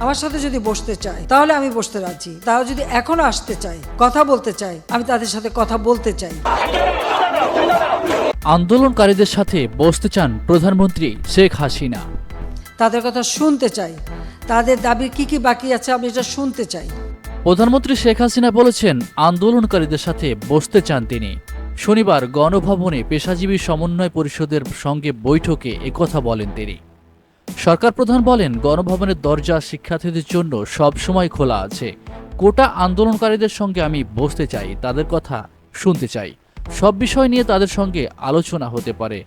আমার সাথে যদি বসতে চায় তাহলে আমি বসতে রাজি। তারা যদি এখনও আসতে চায় কথা বলতে চায় আমি তাদের সাথে কথা বলতে চাই। আন্দোলনকারীদের সাথে বসতে চান প্রধানমন্ত্রী শেখ হাসিনা। তাদের কথা শুনতে চাই। তাদের দাবি কি কি বাকি আছে আমি এটা শুনতে চাই। প্রধানমন্ত্রী শেখ হাসিনা বলেছেন আন্দোলনকারীদের সাথে বসতে চান তিনি। শনিবার গণভবনে পেশাজীবী সমন্বয় পরিষদের সঙ্গে বৈঠকে একথা বলেন তিনি। সরকার প্রধান বলেন, গণভবনের দরজা শিক্ষার্থীদের জন্য সবসময় খোলা আছে। কোটা আন্দোলনকারীদের সঙ্গে আমি বসতে চাই, তাদের কথা শুনতে চাই। সব বিষয় নিয়ে তাদের সঙ্গে আলোচনা হতে পারে।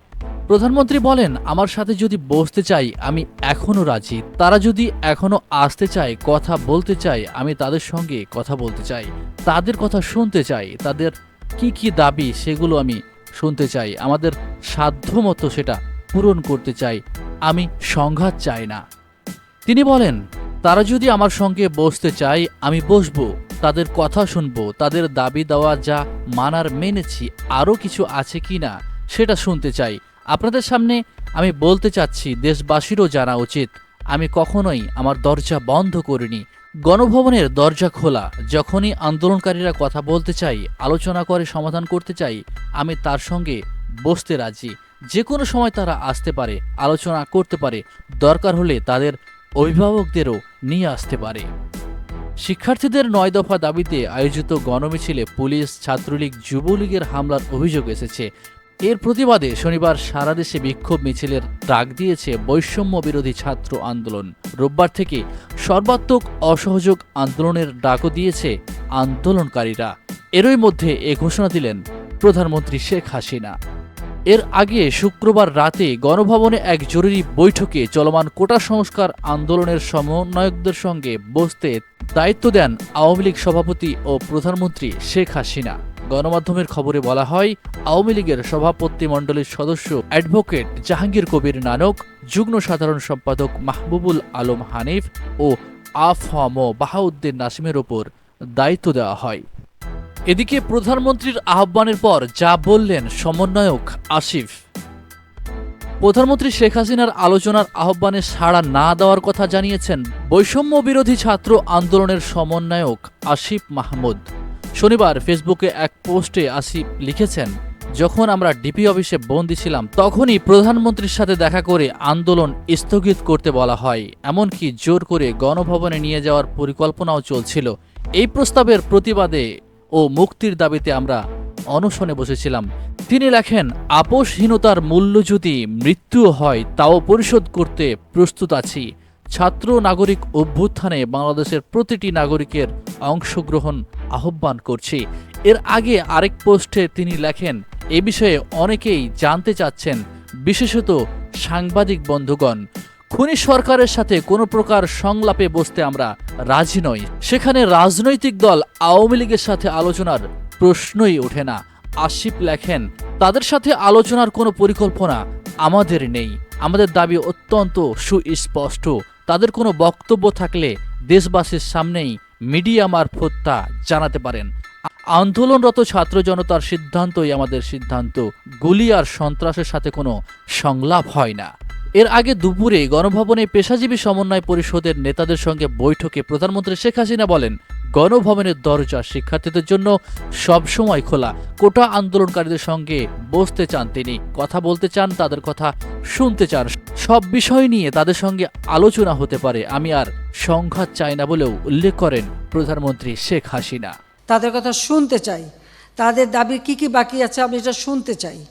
প্রধানমন্ত্রী বলেন, আমার সাথে যদি বসতে চাই, আমি এখনও রাজি। তারা যদি এখনও আসতে চায়, কথা বলতে চাই আমি তাদের সঙ্গে কথা বলতে চাই। তাদের কথা শুনতে চাই। তাদের কি কি দাবি, সেগুলো আমি শুনতে চাই। আমাদের সাধ্যমতো সেটা পূরণ করতে চাই। আমি সংঘাত চাই না। তিনি বলেন, তারা যদি আমার সঙ্গে বসতে চায়, আমি বসবো, তাদের কথা শুনব, তাদের দাবি দেওয়া যা মানার মেনেছি, আরও কিছু আছে কি না, সেটা শুনতে চাই। আপনাদের সামনে আমি বলতে চাচ্ছি, দেশবাসীরও জানা উচিত, আমি কখনোই আমার দরজা বন্ধ করিনি। গণভবনের দরজা খোলা, যখনই আন্দোলনকারীরা কথা বলতে চাই আলোচনা করে সমাধান করতে চাই আমি তার সঙ্গে বসতে রাজি। যে কোনো সময় তারা আসতে পারে, আলোচনা করতে পারে, দরকার হলে তাদের অভিভাবকদেরও নিয়ে আসতে পারে। শিক্ষার্থীদের নয় দফা দাবিতে আয়োজিত গণমিছিলে পুলিশ, ছাত্রলীগ, যুবলীগের হামলার অভিযোগ এসেছে। এর প্রতিবাদে শনিবার সারা দেশে বিক্ষোভ মিছিলের ডাক দিয়েছে বৈষম্য বিরোধী ছাত্র আন্দোলন। রোববার থেকে সর্বাত্মক অসহযোগ আন্দোলনের ডাকও দিয়েছে আন্দোলনকারীরা। এরই মধ্যে এ ঘোষণা দিলেন প্রধানমন্ত্রী শেখ হাসিনা। এর আগে শুক্রবার রাতে গণভবনে এক জরুরি বৈঠকে চলমান কোটা সংস্কার আন্দোলনের সমন্বয়কদের সঙ্গে বসতে দায়িত্ব দেন আওয়ামী লীগ সভাপতি ও প্রধানমন্ত্রী শেখ হাসিনা। গণমাধ্যমের খবরে বলা হয়, আওয়ামী লীগের সভাপতি মণ্ডলীর সদস্য অ্যাডভোকেট জাহাঙ্গীর কবির নানক, যুগ্ম সাধারণ সম্পাদক মাহবুবুল আলম হানিফ ও আফম বাহাউদ্দিন নাসিমের ওপর দায়িত্ব দেওয়া হয়। এদিকে প্রধানমন্ত্রীর আহ্বানের পর যা বললেন সমন্বয়ক আসিফ। প্রধানমন্ত্রী শেখ হাসিনার আলোচনার আহ্বানে সাড়া না দেওয়ার কথা জানিয়েছেন বৈষম্য বিরোধী ছাত্র আন্দোলনের সমন্বয়ক আসিফ মাহমুদ। শনিবার ফেসবুকে এক পোস্টে আসিফ লিখেছেন, যখন আমরা ডিপি অফিসে বন্দি ছিলাম, তখনই প্রধানমন্ত্রীর সাথে দেখা করে আন্দোলন স্থগিত করতে বলা হয়। এমনকি জোর করে গণভবনে নিয়ে যাওয়ার পরিকল্পনাও চলছিল। এই প্রস্তাবের প্রতিবাদে ও মুক্তির দাবিতে আমরা অনশনে বসেছিলাম। তিনি লেখেন আপোষহীনতার মূল্য যদি মৃত্যু হয়, তাও পরিশোধ করতে প্রস্তুত আছি। ছাত্র নাগরিক অভ্যুত্থানে বাংলাদেশের প্রতিটি নাগরিকের অংশগ্রহণ আহ্বান করছি। এর আগে আরেক পোস্টে তিনি লেখেন, এ বিষয়ে অনেকেই জানতে চাচ্ছেন, বিশেষত সাংবাদিক বন্ধুগণ। খুনি সরকারের সাথে কোনো প্রকার সংলাপে বসতে আমরা রাজি নই। সেখানে রাজনৈতিক দল আওয়ামী লীগের সাথে আলোচনার প্রশ্নই ওঠে না। আসিফ লেখেন, তাদের সাথে আলোচনার কোনো পরিকল্পনা আমাদের নেই। আমাদের দাবি অত্যন্ত সুস্পষ্ট। তাদের কোনো বক্তব্য থাকলে দেশবাসীর সামনেই মিডিয়া মারফত তা জানাতে পারেন। আন্দোলনরত ছাত্র জনতার সিদ্ধান্তই আমাদের সিদ্ধান্ত। গুলি আর সন্ত্রাসের সাথে কোনো সংলাপ হয় না। এর আগে দুপুরে গণভবনে পেশাজীবী সমন্বয় পরিষদের নেতাদের সঙ্গে বৈঠকে প্রধানমন্ত্রী শেখ হাসিনা বলেন, গণভবনের দরজা শিক্ষার্থীদের জন্য সবসময় খোলা। কোটা আন্দোলনকারীদের সঙ্গে বসতে চান তিনি, কথা বলতে চান, তাদের কথা শুনতে চান। সব বিষয় নিয়ে তাদের সঙ্গে আলোচনা হতে পারে। আমি আর সংঘাত চাই না বলেও উল্লেখ করেন প্রধানমন্ত্রী শেখ হাসিনা। তাদের কথা শুনতে চাই। তাদের দাবি কি কি বাকি আছে আমি এটা শুনতে চাই।